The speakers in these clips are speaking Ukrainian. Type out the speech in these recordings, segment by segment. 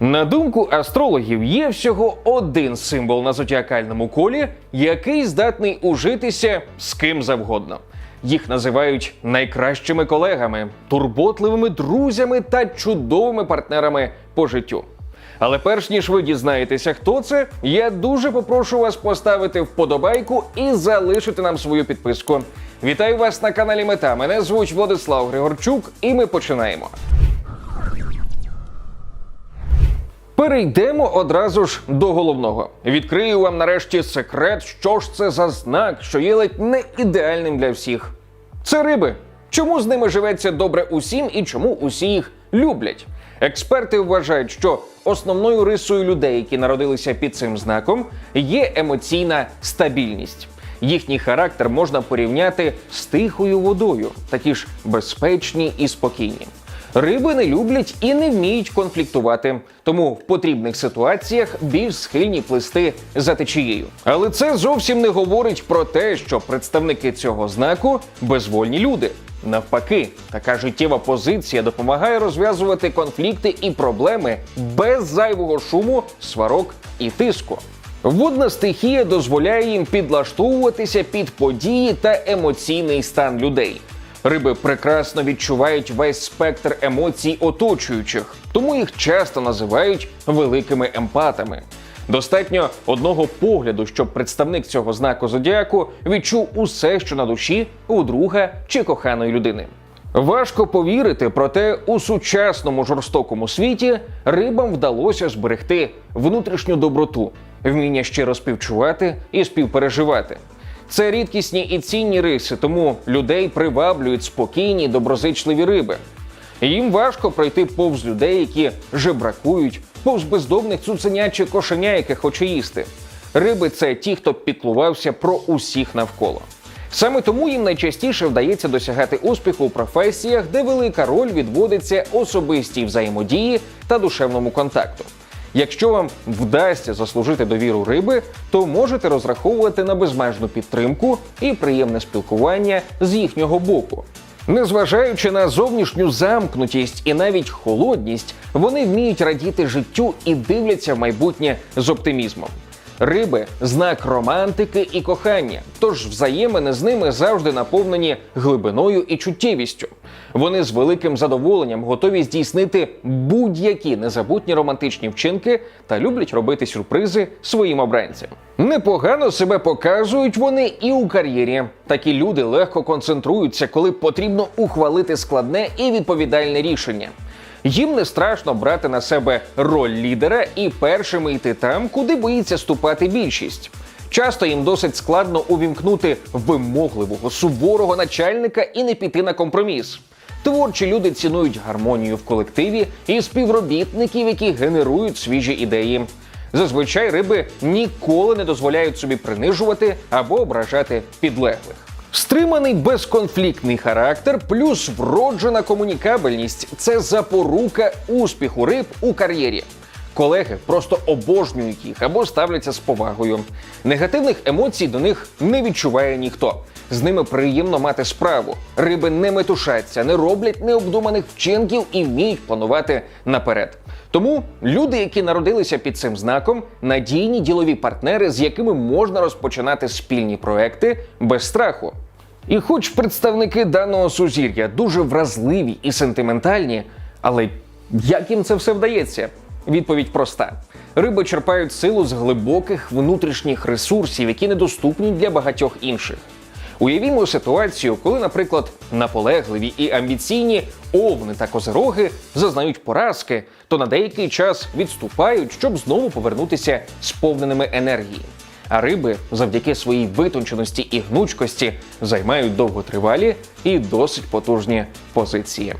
На думку астрологів, є всього один символ на зодіакальному колі, який здатний ужитися з ким завгодно. Їх називають найкращими колегами, турботливими друзями та чудовими партнерами по життю. Але перш ніж ви дізнаєтеся, хто це, я дуже попрошу вас поставити вподобайку і залишити нам свою підписку. Вітаю вас на каналі Мета. Мене звуть Владислав Григорчук, і ми починаємо. Перейдемо одразу ж до головного. Відкрию вам нарешті секрет, що ж це за знак, що є ледь не ідеальним для всіх. Це риби. Чому з ними живеться добре усім і чому усі їх люблять? Експерти вважають, що основною рисою людей, які народилися під цим знаком, є емоційна стабільність. Їхній характер можна порівняти з тихою водою, такі ж безпечні і спокійні. Риби не люблять і не вміють конфліктувати, тому в потрібних ситуаціях більш схильні плисти за течією. Але це зовсім не говорить про те, що представники цього знаку безвольні люди. Навпаки, така життєва позиція допомагає розв'язувати конфлікти і проблеми без зайвого шуму, сварок і тиску. Водна стихія дозволяє їм підлаштовуватися під події та емоційний стан людей. Риби прекрасно відчувають весь спектр емоцій оточуючих, тому їх часто називають великими емпатами. Достатньо одного погляду, щоб представник цього знаку зодіаку відчув усе, що на душі у друга чи коханої людини. Важко повірити, проте у сучасному жорстокому світі рибам вдалося зберегти внутрішню доброту, вміння щиро співчувати і співпереживати. Це рідкісні і цінні риси, тому людей приваблюють спокійні, доброзичливі риби. Їм важко пройти повз людей, які жебракують, повз бездомних цуценят чи кошеня, яке хоче їсти. Риби це ті, хто піклувався про усіх навколо. Саме тому їм найчастіше вдається досягати успіху у професіях, де велика роль відводиться особистій взаємодії та душевному контакту. Якщо вам вдасться заслужити довіру риби, то можете розраховувати на безмежну підтримку і приємне спілкування з їхнього боку. Незважаючи на зовнішню замкнутість і навіть холодність, вони вміють радіти життю і дивляться в майбутнє з оптимізмом. Риби знак романтики і кохання, тож взаємини з ними завжди наповнені глибиною і чуттєвістю. Вони з великим задоволенням готові здійснити будь-які незабутні романтичні вчинки та люблять робити сюрпризи своїм обранцям. Непогано себе показують вони і у кар'єрі. Такі люди легко концентруються, коли потрібно ухвалити складне і відповідальне рішення. Їм не страшно брати на себе роль лідера і першими йти там, куди боїться ступати більшість. Часто їм досить складно увімкнути вимогливого суворого начальника і не піти на компроміс. Творчі люди цінують гармонію в колективі і співробітників, які генерують свіжі ідеї. Зазвичай риби ніколи не дозволяють собі принижувати або ображати підлеглих. Стриманий безконфліктний характер плюс вроджена комунікабельність це запорука успіху риб у кар'єрі. Колеги просто обожнюють їх або ставляться з повагою. Негативних емоцій до них не відчуває ніхто. З ними приємно мати справу. Риби не метушаться, не роблять необдуманих вчинків і вміють планувати наперед. Тому люди, які народилися під цим знаком, надійні ділові партнери, з якими можна розпочинати спільні проекти без страху. І хоч представники даного сузір'я дуже вразливі і сентиментальні, але як їм це все вдається? Відповідь проста: риби черпають силу з глибоких внутрішніх ресурсів, які недоступні для багатьох інших. Уявімо ситуацію, коли, наприклад, наполегливі і амбіційні овни та козероги зазнають поразки, то на деякий час відступають, щоб знову повернутися сповненими енергії. А риби завдяки своїй витонченості і гнучкості займають довготривалі і досить потужні позиції.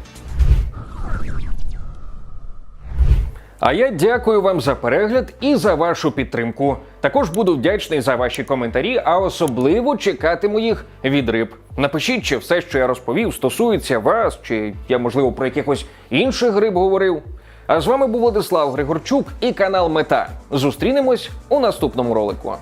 А я дякую вам за перегляд і за вашу підтримку. Також буду вдячний за ваші коментарі, а особливо чекатиму їх від риб. Напишіть, чи все, що я розповів, стосується вас, чи я, можливо, про якихось інших риб говорив. А з вами був Владислав Григорчук і канал Мета. Зустрінемось у наступному ролику.